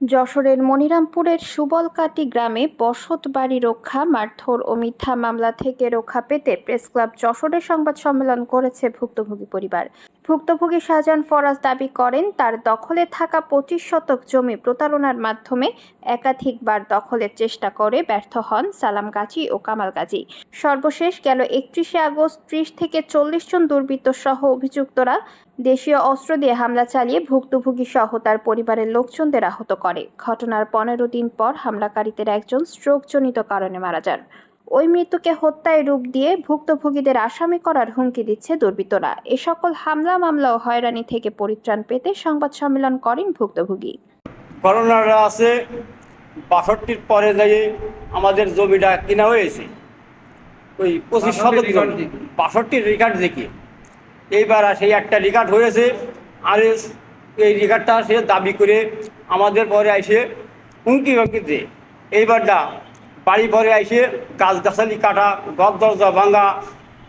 যশোরের মনিরামপুরের সুবলকাটি গ্রামে বসত বাড়ি রক্ষা, মারধর ও মিথ্যা মামলা থেকে রক্ষা পেতে প্রেসক্লাব যশোরের সংবাদ সম্মেলন করেছে ভুক্তভোগী পরিবার। ভুক্তভোগী শাহজাহান ফরাজ দাবি করেন, তার দখলে থাকা পঁচিশ শতক জমি প্রতারণার মাধ্যমে একাধিকবার দখলের চেষ্টা করে ব্যর্থ হন সালাম গাজী ও কামাল গাজী। সর্বশেষ গেল একত্রিশে আগস্ট, ত্রিশ থেকে চল্লিশ জন দুর্বৃত্ত সহ অভিযুক্তরা দেশীয় অস্ত্র দিয়ে হামলা চালিয়ে ভুক্তভোগী সহ তার পরিবারের লোকজনদের আহত করে। ঘটনার পনেরো দিন পর হামলাকারীদের একজন স্ট্রোকজনিত কারণে মারা যান। ওই মৃত্যুকে হত্যায় রূপ দিয়ে ভুক্তভোগীদের আসামি করার হুমকি দিচ্ছে দুর্বৃত্তরা। এ সকল হামলা মামলা ও হয়রানি থেকে পরিত্রাণ পেতে সংবাদ সম্মেলন করেন ভুক্তভোগী। করোনাটা আছে বাষট্টির পরে যাই আমাদের জমিটা কেনা হয়েছে। ওই পঁচিশ শতক জমি। বাষট্টির রেকার্ড দেখি। এইবার সেই একটা রেকার্ড হয়েছে আর এই রেকার্ডটা সে দাবি করে আমাদের পরে আইসে হুমকি হুমকি দে এইবারটা বাড়ি পরে আইসে গাছগাছালি কাটা, ঘর দরজা ভাঙা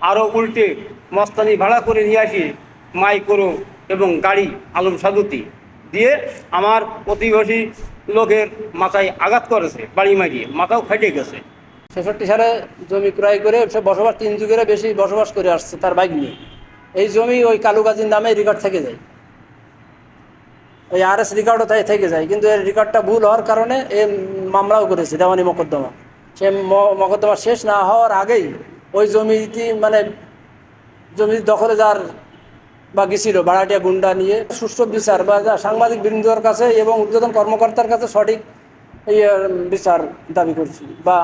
আরও উল্টে মস্তানি ভাড়া করে নিয়ে আসি মাই করো এবং গাড়ি আলম সাদুতি দিয়ে আমার প্রতিবেশী লোকের মাথায় আঘাত করেছে, বাড়ি মারিয়ে মাথাও ফেটে গেছে। ছেষট্টি সালে জমি ক্রয় করে সে বসবাস, তিন যুগের বেশি বসবাস করে আসছে তার বাইক নিয়ে। এই জমি ওই কালুগাজির নামে রেকর্ড থেকে যায়। ওই আর এস রেকর্ডও তাই থেকে যায়, কিন্তু এর রেকর্ডটা ভুল হওয়ার কারণে এ মামলাও করেছে দেওয়ানি মকদ্দমা সে মকদ্দমা শেষ না হওয়ার আগেই ওই জমিটি মানে জমি দখলে যার বা গেছিল ভাড়াটিয়া গুন্ডা নিয়ে সুষ্ঠু বিচার বা সাংবাদিক বৃন্দর কাছে এবং উদ্বোধন কর্মকর্তার কাছে সঠিক এই বিচার দাবি করছি বা